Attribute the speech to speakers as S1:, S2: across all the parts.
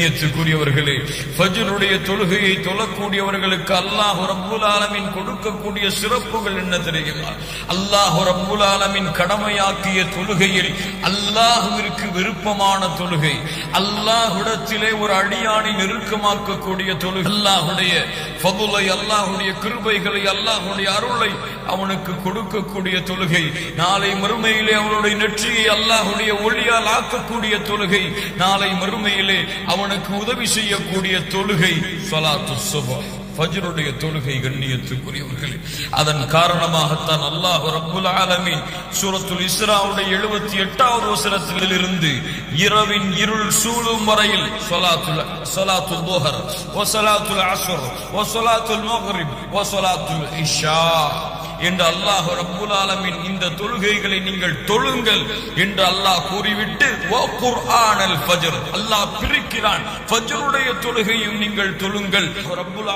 S1: கண்ணியத்துக்குரியவர்களே ஃபஜ்ருடைய தொழுகையை தொழக்கூடியவர்களுக்கு அல்லாஹ் ரப்புல் ஆலமீன் கொடுக்கக்கூடிய சிறப்புகள் என்ன தெரியுமா? அல்லாஹ் ரப்புல் ஆலமீன் கடமையாக்கிய தொழுகையில் அல்லாஹுவிற்கு விருப்பமான தொழுகை அல்லாஹுடத்திலே ஒரு அடியானை நெருக்கமாக்கக்கூடிய தொழுகை. அல்லாஹுடைய ஃபதுலை அல்லாஹுடைய கிருபைகளை அல்லாஹுடைய அருளை அவனுக்கு கொடுக்கக்கூடிய தொழுகை. நாளை மறுமையிலே அவனுடைய நெற்றியை அல்லாஹுடைய ஒளியால் ஆக்கக்கூடிய தொழுகை. நாளை மறுமையிலே அவன் அவனுக்கு உதவி செய்யக்கூடிய தொழுகை ஸலாத்து சுபா. ஃபஜ்ருடைய தொழுகை கண்ணியத்துக்குரியவர்களே அதன் காரணமாகத்தான் அல்லாஹ் ரப்புல் ஆலமீன் சூரத்துல் இஸ்ராவுடைய 78வது வசனத்தில் இருந்து இரவின் இருள் சூழும் வரையில் ஸலாத்துல் சலாத்துல் துஹர் வ ஸலாத்துல் அஸ்ர் வ ஸலாத்துல் மக்ரிப் வ ஸலாத்துல் இஷா. என்று அல்லாஹ் ரப்புல் இந்த தொழுகைகளை நீங்கள் தொழுங்கள் என்று அல்லாஹ் கூறிவிட்டு அல்லாஹ் பிரிக்கிறான். தொழுகையும் நீங்கள் தொழுங்கள். ரப்புல்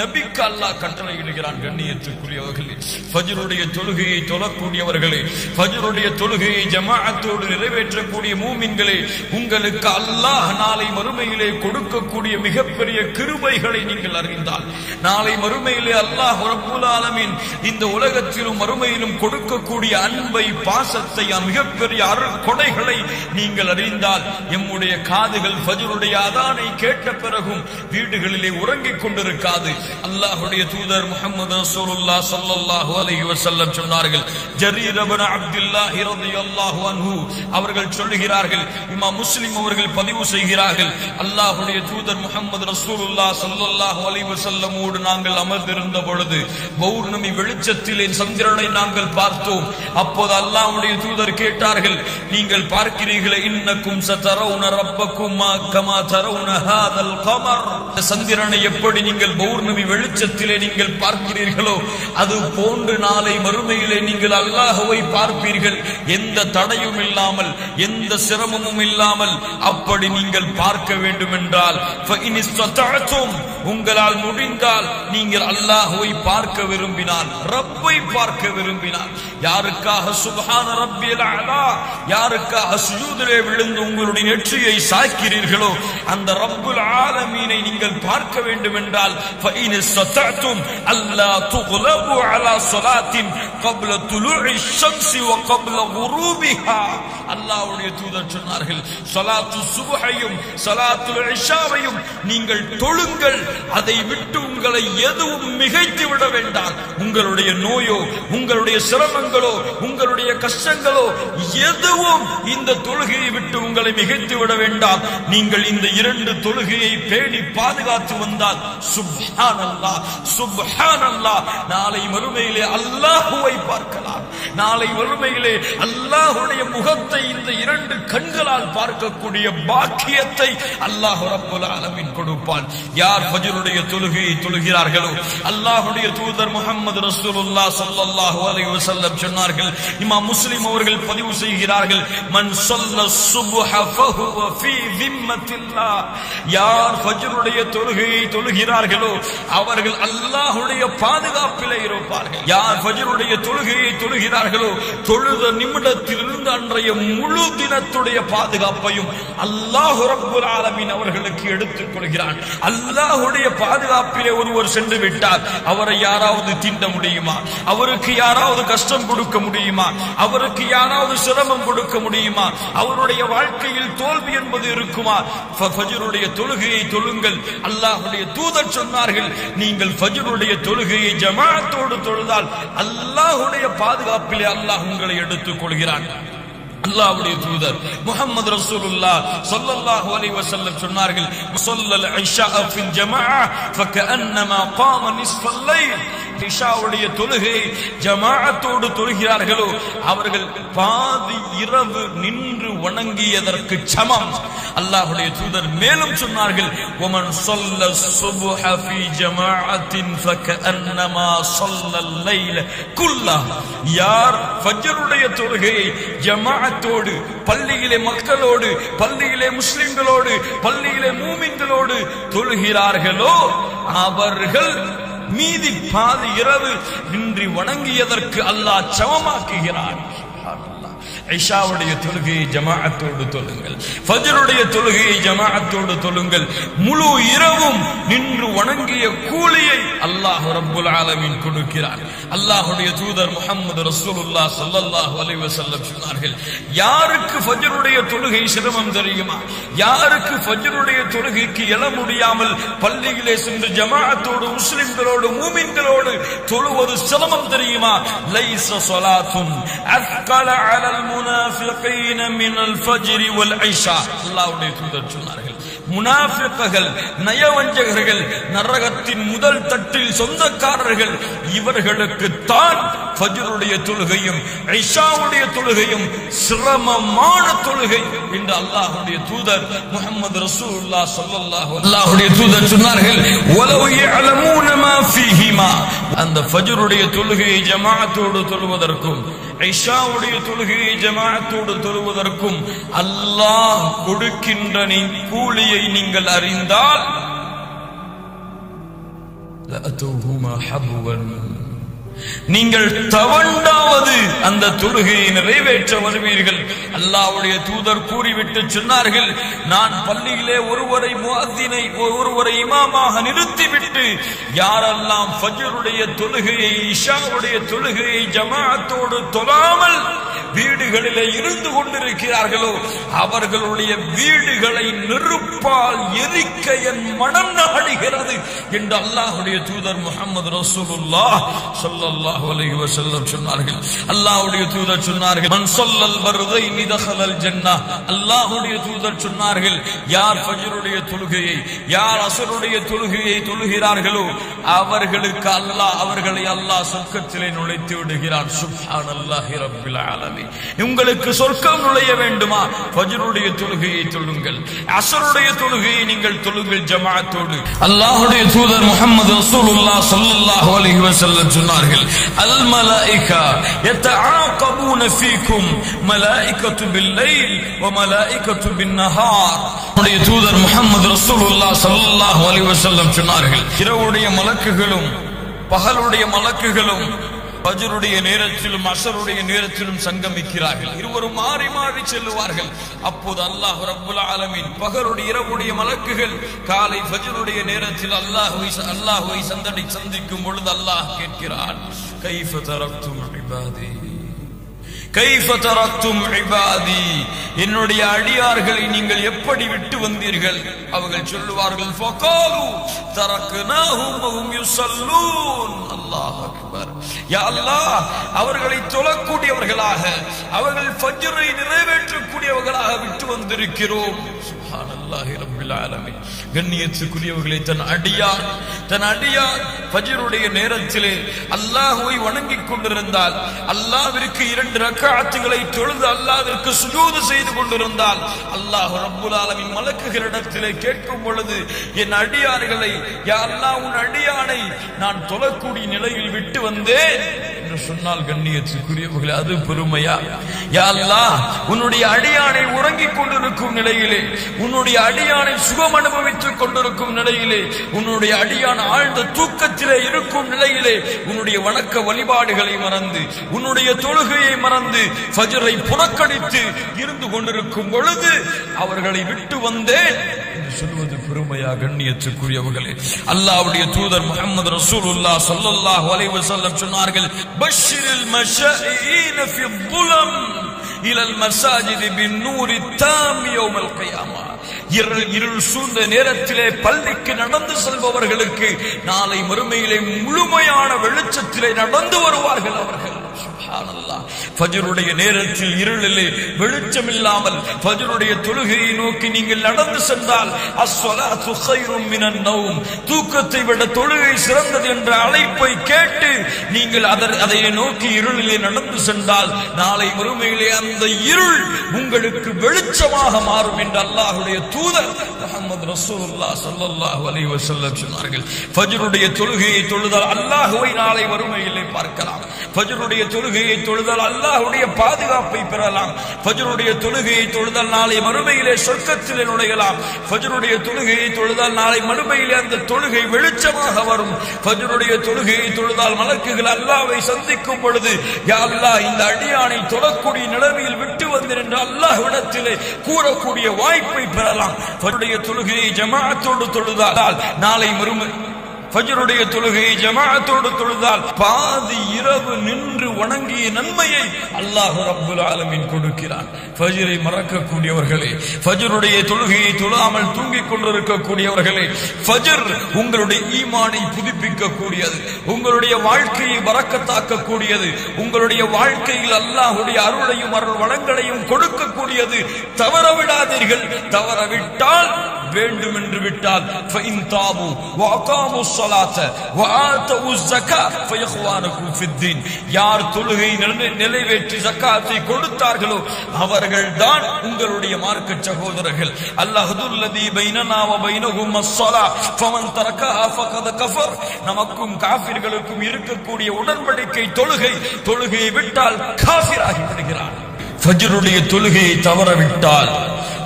S1: நபிக்கு அல்லாஹ் கட்டளையிடுகிறான். கண்ணியத்துக்குரியவர்களே ஃபஜருடைய தொழுகையை தொழக்கூடியவர்களே ஃபஜ்ருடைய தொழுகையை ஜமாஅத்தோடு நிறைவேற்றக்கூடிய மூமின்களே உங்களுக்கு அல்லாஹ் நாளை மறுமையிலே கொடுக்கக்கூடிய மிகப்பெரிய கிருபைகளை நீங்கள் அறிந்தால் நாளை மறுமையிலே அல்லாஹ் ரப்புல் ஆலமீன் இந்த உலகத்திலும் மறுமையிலும் கொடுக்கக்கூடிய அன்பை பாசத்தை மிகப்பெரிய அருட்கொடைகளை நீங்கள் அறிந்தால் எம்முடைய காதுகள் பஜருடைய அதானை கேட்ட பிறகும் வீடுகளிலே உறங்கிக் கொண்டிருக்காது. அல்லாஹுடைய தூதர் முகமது ரசூலுல்லா சல்லல்லாஹு அலைஹி வஸல்லம் சொன்னார்கள் ஜரீர் இப்னு அப்துல்லாஹி ரலியல்லாஹு அன்ஹு. அவர்கள் சொல்லுகிறார்கள் இமாம் முஸ்லிம் அவர்கள் பதிவு செய்கிறார்கள் அல்லாஹுடைய தூதர் முகமது ரசூலுல்லா சல்லல்லாஹு அலைஹி வஸல்லமோடு நாங்கள் அமர்ந்திருந்த பொழுது பௌர்ணமி வெளிச்சத்தில் வெளிச்சத்திலே சந்திரனை நாங்கள் பார்த்தோம். அப்போது அல்லாவுடைய தூதர் கேட்டார்கள் நீங்கள் பார்க்கிறீர்களே இன்னக்கும் சதரவுன ரப்பக்குமா கமா தரவுன கமர். சந்திரனை எப்படி நீங்கள் பௌர்ணமி வெளிச்சத்திலே நீங்கள் பார்க்கிறீர்களோ அது போன்று நாளை மறுமையிலே நீங்கள் அல்லாஹுவை பார்ப்பீர்கள். எந்த தடையும் இல்லாமல் எந்த சிரமமும் இல்லாமல் அப்படி நீங்கள் பார்க்க வேண்டும் என்றால் உங்களால் முடிந்தால் நீங்கள் அல்லாஹுவை பார்க்க விரும்பினால் ரப்ப பார்க்க விரும்பினால் யாருக்காக சுப்ஹான ரப்பியல் அலா யாருக்காக சுஜூதிலே விழுந்து உங்களுடைய நெற்றியை சாய்க்கிறீர்களோ அந்த ரப்புல் ஆலமீனை நீங்கள் பார்க்க வேண்டும் என்றால் فَإِنِ اسْتَطَعْتُمْ أَلَّا تُغْلَبُوا عَلَى صَلَاةٍ قَبْلَ طُلُوعِ الشَّمْسِ وَقَبْلَ غُرُوبِهَا அல்லாஹ்வுடைய தூதர் சொன்னார்கள் ஸலாத்து சுப்ஹையும் ஸலாத்துல் இஷாவையும் நீங்கள் தொழுங்கள் அதை விட்டு உங்களை எதுவும் மிகைத்து விட வேண்டாம் உங்களுடைய நோயோ உங்களுடைய சிரமங்களோ உங்களுடைய கஷ்டங்களோ எதுவும் இந்த தொழுகையை விட்டு உங்களை மிகைத்து விட வேண்டாம். நீங்கள் இந்த இரண்டு தொழுகையை பேணி பாதுகாத்து வந்தால் சுப்ஹானல்லாஹ் சுப்ஹானல்லாஹ் நாளை மறுமையிலே அல்லாஹுவை பார்க்கலாம். நாளை மறுமையிலே அல்லாஹுடைய முகத்தை இந்த இரண்டு கண்களால் பார்க்கக்கூடிய பாக்கியத்தை அல்லாஹ் ரப்புல் ஆலமீன் கொடுப்பான். யார் பஜருடைய தொழுகையை தொழுகிறார்களோ அல்லாஹுடைய தூதர் முகமது ரசூலுல்லா ஸல்லல்லாஹு அலைஹி வஸல்லம் சொன்னார்கள் இமாம் முஸ்லிம் அவர்கள் பதிவு செய்கிறார்கள் மன் யார் ஃபஜ்ருடைய தொழுகையை தொழுகிறார்களோ அவர்கள் அல்லாஹுடைய பாதுகாப்பில் இருப்பார்கள். யார் ஃபஜ்ருடைய தொழுகையை தொழுகிறார்களோ தொழுத நிமிடத்திலிருந்து அன்றைய முழு தினத்துடைய பாதுகாப்பையும் அல்லாஹ் ரப்புல் ஆலமின் அவர்களுக்கு எடுத்துக் கொள்கிறான். அல்லாஹுடைய பாதுகாப்பிலே ஒருவர் சென்று விட்டார். அவரை யாராவது தீண்ட முடியுமா? அவருக்கு யாராவது கஷ்டம் கொடுக்க முடியுமா? அவருக்கு யாராவது சிரமம் கொடுக்க முடியுமா? அவருடைய வாழ்க்கையில் தோல்வி என்பது இருக்குமா? ஃபஜ்ருடைய தொழுகையை தொழுங்கள். அல்லாஹ்வுடைய தூதர் சொன்னார்கள் நீங்கள் ஃபஜ்ருடைய தொழுகையை ஜமாஅத்தோடு தொழுதால் அல்லாஹ்வுடைய பாதுகாப்பிலே அல்லாஹ் உங்களை எடுத்துக் கொள்கிறான் அல்லாஹ்வுடைய தூதர் முஹம்மது ரசூலுல்லாஹ் ஸல்லல்லாஹு அலைஹி வஸல்லம் சொன்னார்கள் முஸல்லல் இஷா ஃபில் ஜமாஅ ஃபகஅன்னமா காம நிஸ்ஃபல் லைல். இஷாவுடைய தொழுகை ஜமாஅத்தோடு தொழுகிறார்களோ அவர்கள் பாதி இரவு நின்று வணங்கியதற்கு சமம். அல்லாஹ்வுடைய தூதர் மேலும் சொன்னார்கள் ஒமன் சொல்ல சுபுஹ ஃபி ஜமாஅத்தின் ஃபகஅன்னமா ஸல்லல் லைல. குல்லா யார் ஃபஜ்ருடைய தொழுகையை ஜமாஅத்தோடு பள்ளியிலே மக்களோடு பள்ளியிலே முஸ்லிம்களோடு பள்ளியிலே மூமின்களோடு தொழுகிறார்களோ அவர்கள் மீதி பாதி இரவு நின்று வணங்கியதற்கு அல்லாஹ் சமமாக்குகிறான். ஐஷாவுடைய தொழுகையை ஜமாஅத்தோடு தொழுங்கள். ஃபஜ்ருடைய தொழுகையை ஜமாஅத்தோடு தொழுங்கள். முழு இரவும் நின்று வணங்கிய கூலியை அல்லாஹ் ரப்புல் ஆலமீன் கொடுக்கிறார். அல்லாஹ்வுடைய தூதர் முஹம்மது ரசூலுல்லாஹ் ஸல்லல்லாஹு அலைஹி வஸல்லம் சொன்னார்கள் யாருக்கு ஃபஜ்ருடைய தொழுகை சிரமம் தெரியுமா? யாருக்கு ஃபஜ்ருடைய தொழுகைக்கு எழ முடியாமல் பள்ளியிலே சென்று ஜமாஅத்தோடு முஸ்லிம்களோடு மூமின்களோடு தொழுவது சிரமம் தெரியுமா? லைஸ ஸலாத்துன் அஸ்கல அலல் முனாஃபிகீன மினல் ஃபஜ்ரி வல் ஐஷா அல்லாஹ்வுடைய தூதர் சொன்னார்கள் முனாஃபிக்குகள் நயவஞ்சகர்கள் உலகத்தின் முதல் தட்டில் சொந்தக்காரர்கள் இவர்களுக்கு தான் தொழுகையும் ஐஷாவுடைய தொழுகையும் சிரமமான தொழுகை என்று அல்லாஹுடைய தூதர் முகமது ரசூல்லா சொல்லல்லாஹ் அல்லாஹுடைய தூதர் சொன்னார்கள் உலவு யஅலமூனமா ஃபீஹிமா. அந்த ஃபஜ்ருடைய தொழுகையை ஜமாஅத்தோடு தொழுவதற்கும் ஐஷாவுடைய தொழுகையை ஜமாஅத்தோடு தொழுவதற்கும் அல்லாஹ் கொடுக்கின்ற கூலியை நீங்கள் அறிந்தால் நீங்கள் தவண்டாவது அந்த தொழுகையை நிறைவேற்ற வருவீர்கள். அல்லாவுடைய தூதர் கூறிவிட்டு சொன்னார்கள் நான் பள்ளியிலே ஒருவரை முகத்தினை ஒருவரை இமாமாக நிறுத்திவிட்டு யாரெல்லாம் ஃபஜ்ருடைய தொழுகையை இஷாவுடைய தொழுகையை ஜமாத்தோடு தொழாமல் வீடுகளிலே இருந்து கொண்டிருக்கிறார்களோ அவர்களுடைய வீடுகளை நெருப்பால் எரிக்க என் மனம் நாடுகிறது என்று அல்லாஹுடைய தூதர் முகமது ரசூலுல்லா ஸல்லல்லாஹு அலைஹி வஸல்லம் சொன்னார்கள். அல்லாஹ்வுடைய தூதர் சொன்னார்கள் மன் சொல்லல் வருதை தഖலல் ஜன்னா அல்லாஹ்வுடைய தூதர் சொன்னார்கள் யார் ஃபஜ்ருடைய தொழுகையை யார் அசருடைய தொழுகையை தொழுகிறார்களோ அவர்களுக்கு அல்லாஹ் அவர்களை அல்லாஹ் சொர்க்கத்திலே நுழைத்து விடுகிறான். சுப்ஹானல்லாஹி ரப்பில் ஆலமீன். உங்களுக்கு சொர்க்கம் நுழைய வேண்டுமா? ஃபஜ்ருடைய தொழுகையை தொழுங்கள். அசருடைய தொழுகையை நீங்கள் தொழுங்கள் ஜமாத்தோடு அல்லாஹுடைய தூதர் முகமது ரசூலுல்லா சல்லல்லாஹு அலைஹி வஸல்லம் சொன்னார்கள் அல் மலாயிகா யதஆகபூன ஃபீக்கும் மலாயிகத்து பில்லைல் வ மலாயிகத்து பின்னஹார் உடைய தூதர் முகமது ரசூலுல்லா சல்லல்லாஹு அலைஹி வஸல்லம் சொன்னார்கள் இரவுடைய மலக்குகளும் பகலுடைய மலக்குகளும் பஜருடைய நேரத்திலும் அசருடைய நேரத்திலும் சங்கமிக்கிறார்கள். இருவரும் மாறி மாறி செல்லுவார்கள். அப்போது அல்லாஹ் ரபுல் ஆலமீன் பகருடைய இரவுடைய மலக்குகள் காலை பஜருடைய நேரத்தில் அல்லாஹுவை அல்லாஹுவை சந்தடி சந்திக்கும் பொழுது அல்லாஹ் கேட்கிறான் கைஃப தரக்தும் இபாதி. கைஃபதரத்தும் இபாதி. என்னுடைய அடியார்களை நீங்கள் எப்படி விட்டு வந்தீர்கள்? அவர்கள் சொல்லுவார்கள் ஃபகாலு தரக்னாஹும் வஹும் யுஸல்லூன் அல்லாஹ் அக்பர். யா அல்லாஹ் அவர்களை தொழக்கூடியவர்களாக அவர்கள் ஃபஜ்ரை நிறைவேற்றக்கூடியவர்களாக விட்டு வந்திருக்கிறோம். கண்ணியத்துக்குரியவர்களை தன் அடியார் தன் அடியார் பஜருடைய நேரத்திலே அல்லாஹுவை வணங்கிக் கொண்டிருந்தால் அல்லாவிற்கு இரண்டு ரக்காத்துகளை தொழுது அல்லாவிற்கு சுஜூது செய்து கொண்டிருந்தால் அல்லாஹ் ரப்புல் ஆலமீன் மலக்குகளிடத்திலே கேட்கும் பொழுது என் அடியார்களை யா உன் அடியானை நான் தொழக்கூடிய நிலையில் விட்டு வந்தேன். என்று சொன்னால் கண்ணியத்துக்குரியவர்களே அது பெருமையா? யா அல்லாஹ் உன்னுடைய அடியானை உறங்கிக் கொண்டிருக்கும் நிலையிலே உன்னுடைய அடியானை சுகம் அனுபவித்துக் கொண்டிருக்கும் நிலையிலே உன்னுடைய அடியான் ஆழ்ந்த தூக்கத்திலே இருக்கும் நிலையிலே உன்னுடைய வணக்க வழிபாடுகளை மறந்து உன்னுடைய தொழுகையை மறந்து ஃபஜ்ரை புறக்கணித்து இருந்து கொண்டிருக்கும் பொழுது அவர்களை விட்டு வந்தேன். என்று பெருமையா கண்ணியத்துக்குரியவர்களே. அல்லாவுடைய தூதர் முகமது ரசூலுல்லா சொல்லல்லாஹு அலைவு செல்லம் சொன்னார்கள் பஷிரில் மஷஈன ஃபி துலம் இலல் தாம் யௌமல் கியாமா. இருள் இருள் சூழ்ந்த நேரத்திலே பள்ளிக்கு நடந்து செல்பவர்களுக்கு நாளை மறுமையிலே முழுமையான வெளிச்சத்திலே நடந்து வருவார்கள் அவர்கள். ஃபஜ்ருடைய நேரத்தில் இருளிலே வெளிச்சம் இல்லாமல் ஃபஜ்ருடைய தொழுகையை நோக்கி நீங்கள் நடந்து சென்றால் அஸ்வலாத்து கைரும் மினன் நௌம். தூக்கத்தை விட தொழுகை சிறந்தது என்ற அழைப்பை கேட்டு நீங்கள் அதர்- அதை நோக்கி இருளிலே நடந்து சென்றால் நாளை மறுமையிலே அந்த இருள் உங்களுக்கு வெளிச்சமாக மாறும் என்று அல்லாஹ்வுடைய தூதர் முஹம்மது ரசூலுல்லாஹ் ஸல்லல்லாஹு அலைஹி வஸல்லம் சொன்னார்கள். ஃபஜ்ருடைய தொழுகையை தொழுதால் அல்லாஹ்வை நாளை மறுமையிலே பார்க்கலாம். பஜருடைய தொழுகையை தொழுதல் அல்லாஹுடைய பாதுகாப்பை பெறலாம். பஜருடைய தொழுகையை தொழுதல் நாளை மறுமையிலே சொர்க்கத்திலே நுழையலாம். பஜருடைய தொழுகையை தொழுதால் நாளை மறுமையிலே அந்த தொழுகை வெளிச்சமாக வரும். பஜருடைய தொழுகையை தொழுதால் மலக்குகள் அல்லாவை சந்திக்கும் பொழுது யா அல்லாஹ் இந்த அடியானை தொடக்கூடிய நிலைமையில் விட்டு வந்தேன் என்று அல்லாஹ்விடத்திலே கூறக்கூடிய வாய்ப்பை பெறலாம். பஜருடைய தொழுகையை ஜமாத்தோடு தொழுதால் நாளை மறுமை ஃபஜ்ருடைய தொழுகையை ஜமாஅத்தோடு தொழுதால் பாதி இரவு நின்று வணங்கிய நன்மையை அல்லாஹ் ரப்புல் ஆலமின் கொடுக்கிறான். ஃபஜ்ரை மறக்கக்கூடியவர்களே ஃபஜ்ருடைய தொழுகையை தொழாமல் தூங்கிக் கொண்டிருக்கக்கூடியவர்களே ஃபஜ்ர் உங்களுடைய ஈமானை புதுப்பிக்க கூடியது உங்களுடைய வாழ்க்கையை வரக்கத்தாக்க கூடியது உங்களுடைய வாழ்க்கையில் அல்லாஹுடைய அருளையும் அருள் வளங்களையும் கொடுக்கக்கூடியது. தவற விடாதீர்கள் தவற விட்டால் வேண்டும் என்று விட்டால் فإن تابوا وأقاموا الصلاة وآتوا الزكاة فإخوانكم في الدين யார் தொழுகை நிலை- நிறைவேற்றி ஜக்காத்தை கொடுத்தார்களோ அவர்கள் தான் உங்களுடைய மார்க்க சகோதரர்கள் அல்லாஹுல்லதி பைனனா வ பைனஹும் அஸ்ஸலா ஃபமன் தரக்கஹா ஃபகத் கஃபர் நமக்கும் காஃபிர்களுக்கும் இருக்கக்கூடிய உடன்படிக்கை தொழுகை தொழுகையை விட்டால் காஃபிராகி விடுகிறான் ஃபஜ்ருடைய தொழுகையை தவறவிட்டால்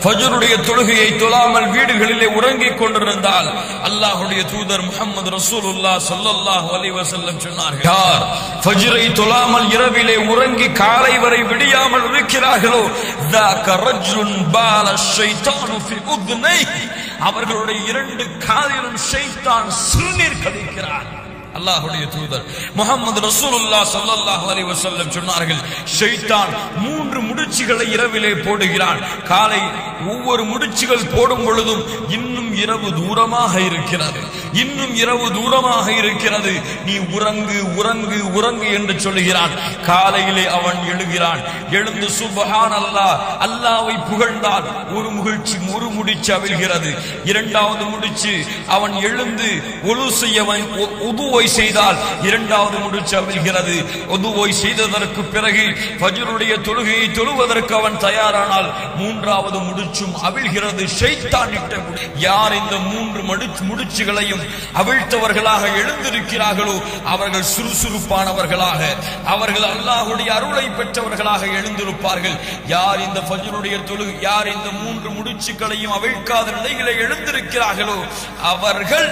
S1: ஃபஜருடைய தொழுகையை தொழாமல் வீடுகளிலே உறங்கிக் கொண்டிருந்தால் அல்லாஹுடைய தூதர் முகமது ரசூலுல்லா சொல்லல்லாஹ் அலி வசல்லம் சொன்னார்கள் யார் ஃபஜரை தொழாமல் இரவிலே உறங்கி காலை வரை விடியாமல் இருக்கிறார்களோ அவர்களுடைய இரண்டு காலிலும் ஷைத்தான் சிறுநீர் கழிக்கிறார். அல்லாஹுடைய தூதர். முகமது ரசூலுல்லா ஸல்லல்லாஹு அலைஹி வஸல்லம் சொன்னார்கள் ஷைத்தான் மூன்று முடிச்சுகளை இரவிலே போடுகிறான். காலை ஒவ்வொரு முடிச்சுகள் போடும் பொழுதும் இன்னும் இரவு தூரமாக இருக்கிறது. இன்னும் இரவு தூரமாக இருக்கிறது. நீ உறங்கு உறங்கு உறங்கு என்று சொல்லுகிறான். காலையிலே அவன் எழுகிறான். எழுந்து சுபஹான் அல்லாஹ் அல்லாவை புகழ்ந்தால் ஒரு முகிழ்ச்சி ஒரு முடிச்சு அவிழ்கிறது. இரண்டாவது முடிச்சு அவன் எழுந்து ஒழு செய்யவன் உதுவை செய்தால் இரண்டாவது முடிச்சு அவிழ்கிறது. உதுவை செய்ததற்கு பிறகு பஜருடைய தொழுகையை தொழுவதற்கு அவன் தயாரானால் மூன்றாவது முடிச்சும் அவிழ்கிறது. ஷைத்தான் யார் இந்த மூன்று மடிச்சு முடிச்சுகளையும் அவிழ்த்தவர்களாக எழுந்திருக்கிறார்களோ அவர்கள் சுறுசுறுப்பானவர்களாக அவர்கள் அல்லாஹுடைய அருளை பெற்றவர்களாக எழுந்திருப்பார்கள். யார் இந்த பஜருடைய தொழு யார் இந்த மூன்று முடிச்சுக்களையும் அவிழ்க்காத நிலைகளை எழுந்திருக்கிறார்களோ அவர்கள்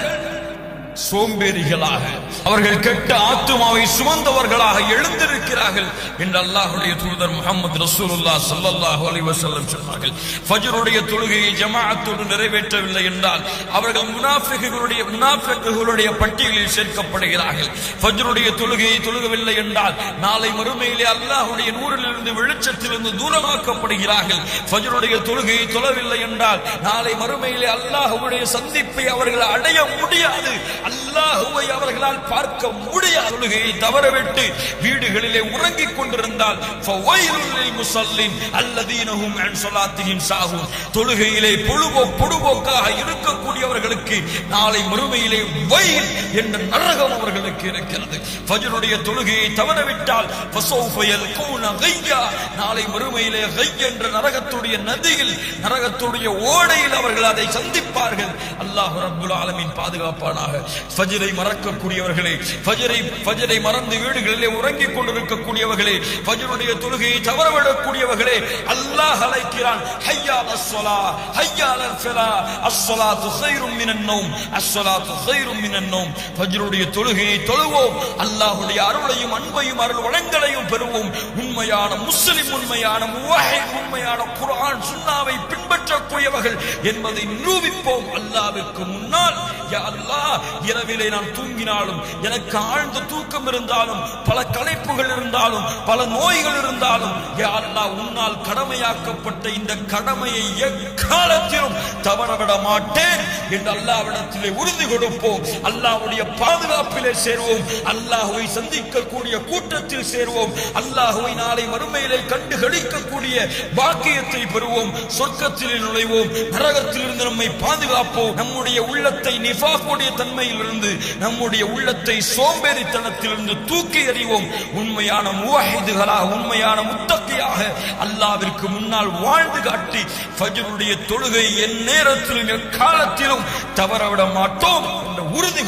S1: சோம்பேறிகளாக அவர்கள் கெட்ட ஆத்துமாவை சுமந்தவர்களாக எழுந்திருக்கிறார்கள் என்று அல்லாஹுடைய தூதர் முகமது ரசூலுல்லா ஸல்லல்லாஹு அலிவசல்லம் சொன்னார்கள். ஃபஜ்ருடைய தொழுகையை ஜமாஅத்தோடு நிறைவேற்றவில்லை என்றால் அவர்கள் முனாஃபிகளுடைய முனாஃபிகளுடைய பட்டியலில் சேர்க்கப்படுகிறார்கள். ஃபஜ்ருடைய தொழுகையை தொழுகவில்லை என்றால் நாளை மறுமையிலே அல்லாஹுடைய நூறிலிருந்து வெளிச்சத்திலிருந்து தூரமாக்கப்படுகிறார்கள். ஃபஜ்ருடைய தொழுகையை தொழவில்லை என்றால் நாளை மறுமையிலே அல்லாஹுடைய சந்திப்பை அவர்கள் அடைய முடியாது. அல்லாஹுவை அவர்களால் பார்க்க முடியாத தொழுகையை தவறவிட்டு வீடுகளிலே உறங்கிக் கொண்டிருந்தால் முசல்லின் அல்லதீனஹும் அன் சாகும் தொழுகையிலே பொழுபோ பொடுபோக்காக இருக்கக்கூடியவர்களுக்கு நாளை மறுமையிலே வயில் என்ற நரகம் அவர்களுக்கு இருக்கிறது. ஃபஜருடைய தொழுகையை தவறவிட்டால் ஃபஸௌஃப கூன கையா நாளை மறுமையிலே கை என்ற நரகத்துடைய நதியில் நரகத்துடைய ஓடையில் அவர்கள் அதை சந்திப்பார்கள். அல்லாஹ் ரப்புல் ஆலமின் பாதுகாப்பானாக. ஃபஜ்ரை மறக்கக்கூடியவர்களே ஃபஜ்ரை ஃபஜ்ரை மறந்து வீடுகளிலே உறங்கிக் கொண்டிருக்கக்கூடியவர்களே ஃபஜ்ருடைய தொழுகையை தவறவிடக்கூடியவர்களே அல்லாஹ் அழைக்கிறான் ஹையா அஸ்ஸலா ஹையா அலல் அஸ்ஸலாத்து கைரும் மினன் நௌம் அஸ்ஸலாத்து கைரும் மினன் நௌம் ஃபஜ்ருடைய தொழுகையை தொழுவோம் அல்லாஹ்வுடைய அருளையும் அன்பையும் அருள் வளங்களையும் பெறுவோம். உண்மையான முஸ்லிம் உண்மையான முவாஹித் உண்மையான குர்ஆன் சுன்னாவை பின்பற்றக்கூடியவர்கள் என்பதை நிரூபிப்போம். அல்லாஹ்வுக்கு முன்னால் அல்லா அல்லாஹ் இரவிலே நான் தூங்கினாலும் எனக்கு ஆழ்ந்த தூக்கம் இருந்தாலும் பல களைப்புகள் இருந்தாலும் பல நோய்கள் இருந்தாலும் யா அல்லாஹ் உன்னால் கடமையாக்கப்பட்ட இந்த கடமையை எக்காலத்திலும் தவறவிட மாட்டேன் என்று அல்லாவிடத்திலே உறுதி கொடுப்போம். அல்லாஹ்வுடைய பாதுகாப்பிலே சேருவோம். அல்லாஹுவை சந்திக்கக்கூடிய கூட்டத்தில் சேருவோம். அல்லாஹுவை நாளை மறுமையிலே கண்டு கழிக்கக்கூடிய பாக்கியத்தை பெறுவோம். சொர்க்கத்தில் நுழைவோம். நரகத்திலிருந்து நம்மை பாதுகாப்போம். நம்முடைய உள்ளத்தை நிஃபாக்குடைய தன்மையிலிருந்து நம்முடைய உள்ளத்தை சோம்பேறித்தனத்திலிருந்து தூக்கி எறிவோம். உண்மையான முவாஹிதுகளாக உண்மையான முத்தகையாக அல்லாவிற்கு முன்னால் வாழ்ந்து காட்டி ஃபஜருடைய தொழுகை என் நேரத்திலும் எக்காலத்திலும் தவறவிட மாட்டோம் என்ற உறுதி